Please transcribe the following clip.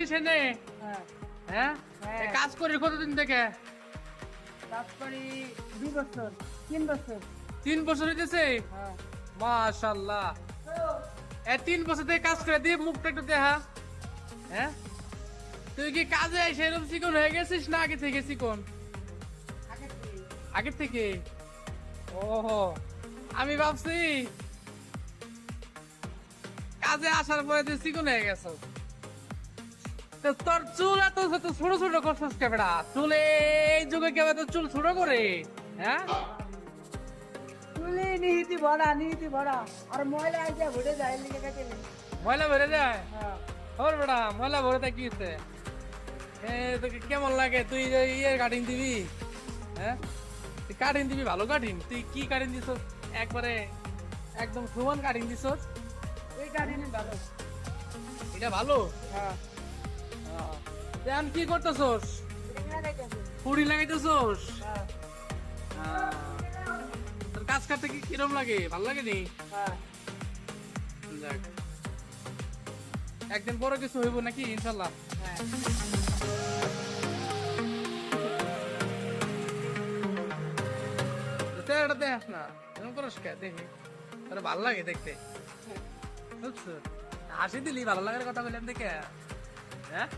সেনে হ্যাঁ? হ্যাঁ। কাজ করি কতদিন থেকে? কাজ করি দুই বছর তিন বছর। তিন বছর হইতেছে? হ্যাঁ। মাশাল্লাহ। এ তিন বছর থেকে কাজ করে দিয়ে মুখটা একটু দেখা। হ্যাঁ? তুই কি কাজে সেরকম এরকম চিকন হয়ে গেছিস না আগে থেকে চিকন? আগে থেকে। আগে থেকে? ও আমি ভাবছি কাজে আসার পরে তুই চিকন হয়ে গেছ। তোর চুল এত এত ছোট ছোট করছিস ক্যামেরা চুল এই যুগে কেউ এত চুল ছোট করে? হ্যাঁ? চুলি নিহিতি ভরা নিহিতি ভরা। আর ময়লা আছে ভরে যায় লিখে কেটে ময়লা ভরে যায়? হ্যাঁ। ওর বেটা ময়লা ভরে তা কি হচ্ছে? এ তোকে কেমন লাগে? তুই যে ইয়ে কাটিং দিবি? হ্যাঁ? তুই কাটিং দিবি ভালো কাটিং? তুই কি কাটিং দিছ একবারে একদম সমান কাটিং দিছ এই কাহিনী ভালো। এটা ভালো? হ্যাঁ। কি করতেছস? ফুড়ি কাজ করতে কি কিরম লাগে? ভালো লাগে নি। একদিন বড় কিছু হইব নাকি, ইনশাল্লাহ? দেখাস না দেখি। ভালো লাগে দেখতে। বুঝছ? হাসি দিলি, ভালো লাগার কথা বললাম দেখে। Ne?